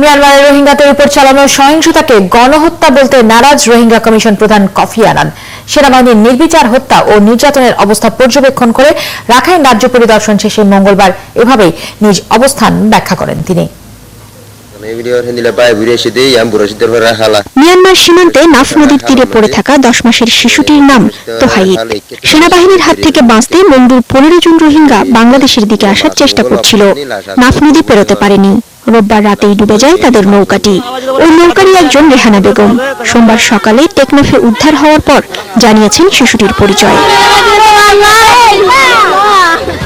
মিয়ানমারের রোহিঙ্গাদের উপর চালানো সহিংসতাকে গণহত্যা বলতে নারাজ রোহিঙ্গা কমিশন প্রধান কফি আনান। সেনাবাহিনীর নির্বিচার হত্যা ও নির্যাতনের অবস্থা পর্যবেক্ষণ করে রাখাইন রাজ্য পরিদর্শন শেষে মঙ্গলবার এভাবেই নিজ অবস্থান ব্যাখ্যা করেন তিনি। মিয়ানমার সীমান্তে নাফ নদীর তীরে পড়ে থাকা দশ মাসের শিশুটির নাম তোহাইদ সেনাবাহিনীর হাত থেকে বাঁচতে মন্ডুর পনেরো জন রোহিঙ্গা বাংলাদেশের দিকে আসার চেষ্টা করছিল। নাফ নদী পেরোতে পারেনি। রোববার রাতেই ডুবে যায় তাদের নৌকাটি। ওই নৌকারই একজন রেহানা বেগম। সোমবার সকালে টেকনাফে উদ্ধার হওয়ার পর জানিয়েছেন শিশুটির পরিচয়।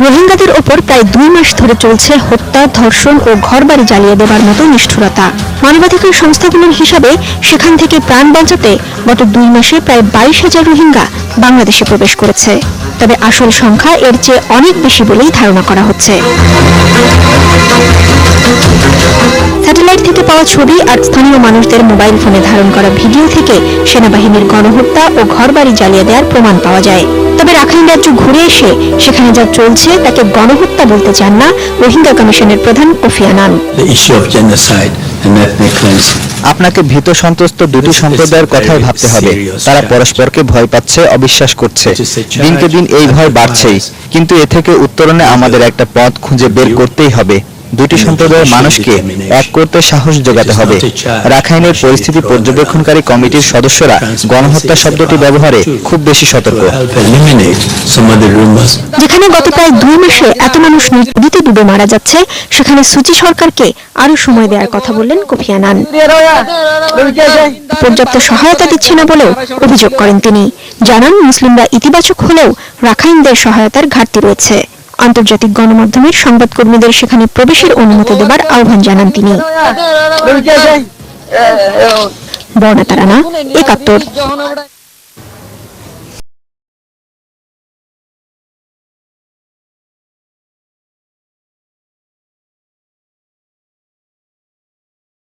রোহিঙ্গাদের ওপর প্রায় দুই মাস ধরে চলছে হত্যা, ধর্ষণ ও ঘরবাড়ি জ্বালিয়ে দেবার মতো নিষ্ঠুরতা। মানবাধিকার সংস্থাগুলোর হিসাবে সেখান থেকে প্রাণ বাঁচাতে গত দুই মাসে প্রায় বাইশ হাজার রোহিঙ্গা বাংলাদেশে প্রবেশ করেছে। তবে আসল সংখ্যা এর চেয়ে অনেক বেশি বলেই ধারণা করা হচ্ছে। স্যাটেলাইট থেকে পাওয়া ছবি আর স্থানীয় মানুষদের মোবাইল ফোনে ধারণ করা ভিডিও থেকে সেনাবাহিনীর গণহত্যা ও ঘরবাড়ি জ্বালিয়ে দেওয়ার প্রমাণ পাওয়া যায়। তবে রাখাইন রাজ্য ঘুরে এসে সেখানে যা চলছে তাকে গণহত্যা বলতে চান না রোহিঙ্গা কমিশনের প্রধান কোফি আনান. আপনাকে ভীত সন্ত্রস্ত দুটি সম্প্রদায়ের কথাই ভাবতে হবে। তারা পরস্পরকে ভয় পাচ্ছে অবিশ্বাস করছে। দিনকে দিন এই ভয় বাড়ছেই। কিন্তু এ থেকে উত্তরণে আমাদের একটা পথ খুঁজে বের করতেই হবে। দুটি সম্প্রদায়ের মানুষকে এক করতে সাহস যোগাতে হবে। রাখাইনের পরিস্থিতি পর্যবেক্ষণকারী কমিটির সদস্যরা গণহত্যা শব্দটি ব্যবহারে খুব বেশি সতর্ক. যেখানে গত প্রায় দুই মাসে এত মানুষ নদীতে ডুবে মারা যাচ্ছে সেখানে সুচি সরকারকে আরও সময় দেওয়ার কথা বললেন কোফি আনান পর্যাপ্ত সহায়তা দিচ্ছে না বলেও অভিযোগ করেন তিনি। জানান মুসলিমরা ইতিবাচক হলেও রাখাইনদের সহায়তার ঘাটতি রয়েছে। আন্তর্জাতিক গণমাধ্যমের সংবাদকর্মীদের সেখানে প্রবেশের অনুমতি দেবার আহ্বান জানান তিনি। বর্ণা তারানা একাত্তর।